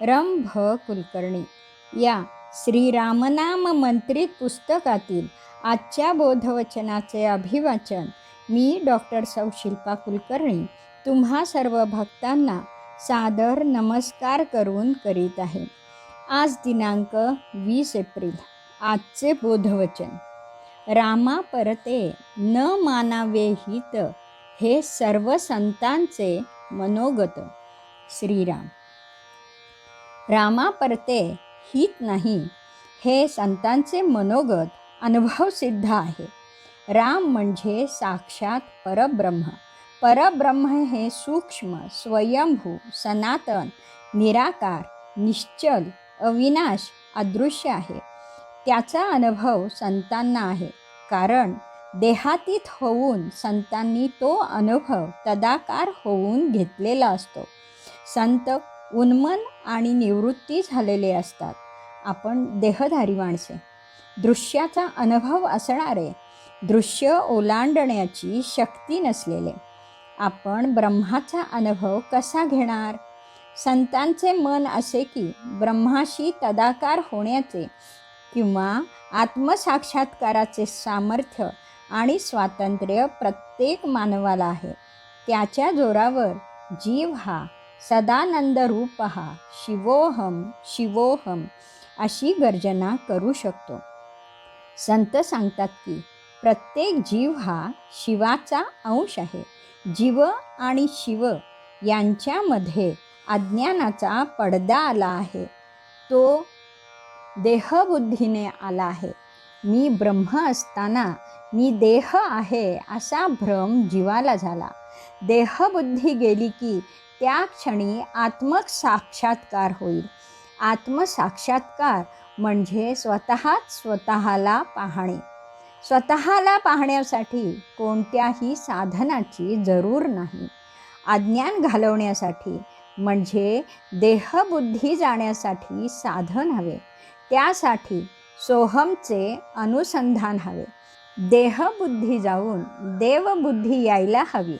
रंभ कुलकर्णी. या श्रीरामनाम मंत्रित पुस्तकातील आजच्या बोधवचनाचे अभिवाचन मी डॉक्टर सौ शिल्पा कुलकर्णी तुम्हा सर्व भक्तांना सादर नमस्कार करून करीत आहे. आज दिनांक वीस एप्रिल आजचे बोधवचन. रामा परते न मानावे हित हे सर्व संतांचे मनोगत. श्रीराम. रामा परते हित नाही. हे संतांचे मनोगत अनुभव सिद्ध आहे. राम म्हणजे साक्षात परब्रह्म. परब्रह्म हे सूक्ष्म स्वयंभू सनातन निराकार निश्चल अविनाश अदृश्य आहे. त्याचा अनुभव संतांना आहे. कारण देहातीत होऊन संतांनी तो अनुभव तदाकार होऊन घेतलेला असतो. संत उन्मन आणि निवृत्ती झालेले असतात. आपण देहधारी माणसे. दृश्याचा अनुभव असणारे दृश्य ओलांडण्याची शक्ती नसलेले. आपण ब्रह्माचा अनुभव कसा घेणार? संतांचे मन असे की ब्रह्माशी तदाकार होण्याचे किंवा आत्मसाक्षात्काराचे सामर्थ्य आणि स्वातंत्र्य प्रत्येक मानवाला आहे. त्याच्या जोरावर जीव हा सदानंदरूप हा शिवोहम शिवोहम अशी गर्जना करू शकतो. संत सांगतात की प्रत्येक जीव हा शिवाचा अंश आहे. जीव आणि शिव यांच्यामध्ये अज्ञानाचा पडदा आला आहे. तो देहबुद्धीने आला आहे. मी ब्रह्म असताना मी देह आहे असा भ्रम जीवाला झाला. देहबुद्धी गेली की त्या क्षणी आत्मक साक्षात्कार होईल. आत्मसाक्षात्कार म्हणजे स्वतःच स्वतःला पाहणे. स्वतःला पाहण्यासाठी कोणत्याही साधनाची जरूर नाही. अज्ञान घालवण्यासाठी म्हणजे देहबुद्धी जाण्यासाठी साधन हवे. त्यासाठी सोहमचे अनुसंधान हवे. देहबुद्धी जाऊन देवबुद्धी यायला हवी.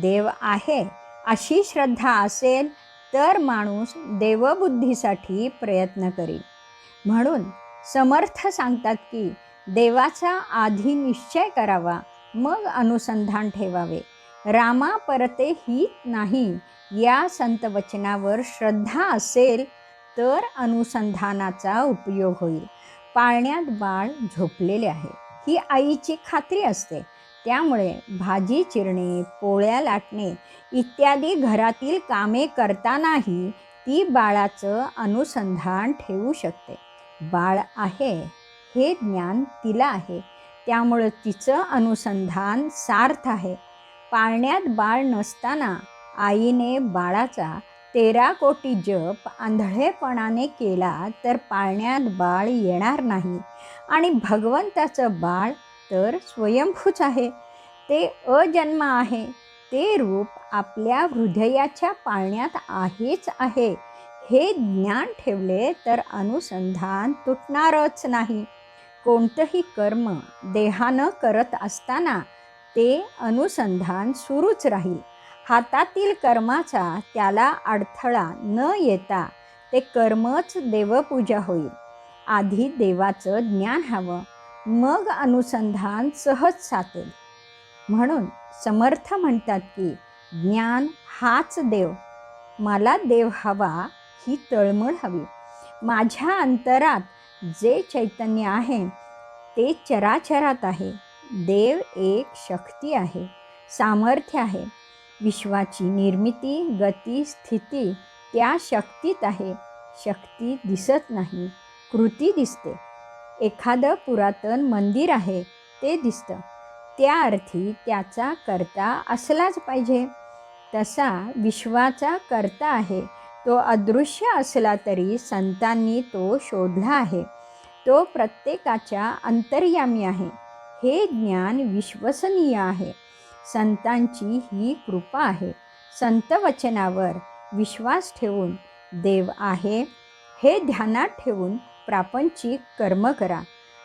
देव आहे अशी श्रद्धा असेल तर माणूस देवबुद्धीसाठी प्रयत्न करेल. म्हणून समर्थ सांगतात की देवाचा आधी निश्चय करावा मग अनुसंधान ठेवावे. रामा परते हित नाही या संतवचनावर श्रद्धा असेल तर अनुसंधानाचा उपयोग होईल. पाळण्यात बाळ झोपलेले आहे. ही आईची खात्री असते. त्यामुळे भाजी चिरणे पोळ्या लाटणे इत्यादी घरातील कामे करतानाही ती बाळाचं अनुसंधान ठेवू शकते. बाळ आहे हे ज्ञान तिला आहे. त्यामुळं तिचं अनुसंधान सार्थ आहे. पाळण्यात बाळ नसताना आईने बाळाचा तेरा कोटी जप आंधळेपणाने केला तर पाळण्यात बाळ येणार नाही. आणि भगवंताचं बाळ तर स्वयंभूच आहे. ते अजन्म आहे. ते रूप आपल्या हृदयाच्या पाळण्यात आहेच आहे. हे ज्ञान ठेवले तर अनुसंधान तुटणारच नाही. कोणतंही कर्म देहानं करत असताना ते अनुसंधान सुरूच राहील. हातातील कर्माचा त्याला अडथळा न येता ते कर्मच देवपूजा होईल. आधी देवाचं ज्ञान हवं. मग अनुसंधान सहज साधेल. म्हणून समर्थ म्हणतात की ज्ञान हाच देव. मला देव हवा ही तळमळ हवी. माझ्या अंतरात जे चैतन्य आहे ते चराचरात आहे. देव एक शक्ती आहे सामर्थ्य आहे. विश्वाची निर्मिती गती स्थिती त्या शक्तीत आहे. शक्ती दिसत नाही कृती दिसते. एखादं पुरातन मंदिर आहे ते दिसतं. त्या अर्थी त्याचा करता असलाच पाहिजे. तसा विश्वाचा करता आहे. तो अदृश्य असला तरी संतांनी तो शोधला आहे. तो प्रत्येकाच्या अंतर्यामी आहे. हे ज्ञान विश्वसनीय आहे. संतांची ही कृपा आहे. संतवचनावर विश्वास ठेवून देव आहे हे ध्यानात ठेवून प्रापंचिक कर्म करा.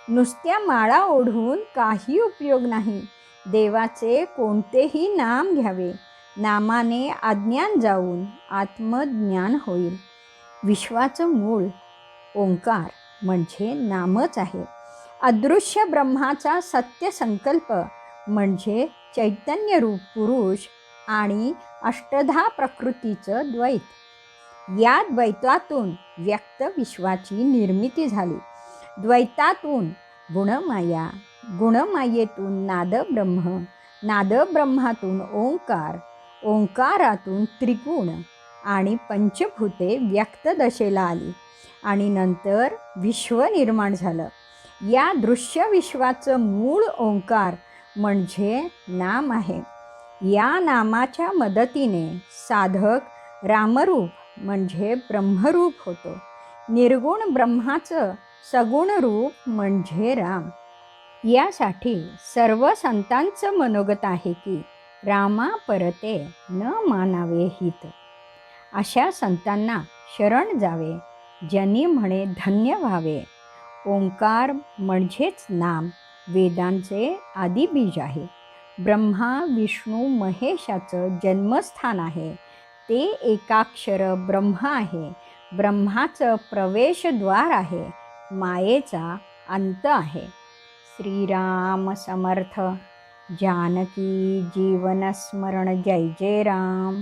नुसत्या माळा ओढून काही उपयोग नाही. देवाचे कोणतेही नाम घ्यावे. नामाने अज्ञान जाऊन आत्मज्ञान होईल. विश्वाचं मूळ ओंकार म्हणजे नामच आहे. अदृश्य ब्रह्माचा सत्य संकल्प म्हणजे चैतन्य रूप पुरुष आणि अष्टधा प्रकृतीचं द्वैत. या द्वैतातून व्यक्त विश्वाची निर्मिती झाली. द्वैतातून गुणमाया गुणमायेतून नादब्रह्म नादब्रह्मातून ओंकार ओंकारातून त्रिगुण आणि पंचभूते व्यक्त दशेला आली आणि नंतर विश्व निर्माण झालं. या दृश्य विश्वाचं मूळ ओंकार म्हणजे नाम आहे. या नामाच्या मदतीने साधक रामरूप म्हणजे ब्रह्मरूप होतो. निर्गुण ब्रह्माचं सगुण रूप म्हणजे राम. यासाठी सर्व संतांचं मनोगत आहे की रामा परते न मानावे हित. अशा संतांना शरण जावे ज्यांनी म्हणे धन्य व्हावे. ओंकार म्हणजेच नाम वेदांचे आदिबीज आहे. ब्रह्मा विष्णू महेशाचं जन्मस्थान आहे. ते एकाक्षर ब्रह्म आहे. ब्रह्माचं प्रवेशद्वार आहे. मायेचा अंत आहे. श्रीराम समर्थ. जानकी जीवनस्मरण जय जय राम.